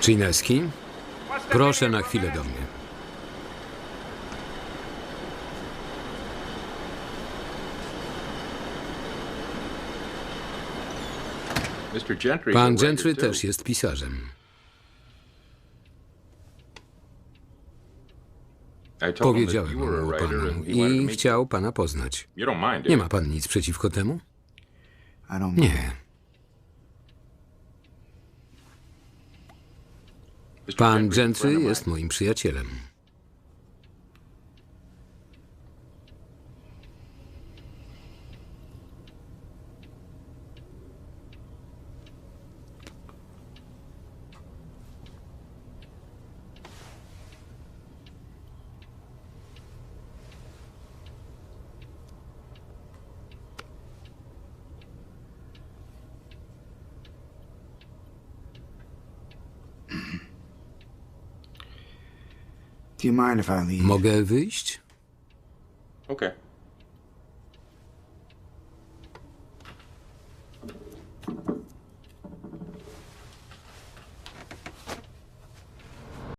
Chineski, proszę na chwilę do mnie. Pan Gentry też jest pisarzem. Powiedziałem mu o panu i chciał pana poznać. Nie ma pan nic przeciwko temu? Nie. Pan Gentry jest moim przyjacielem. Mogę wyjść? Okay.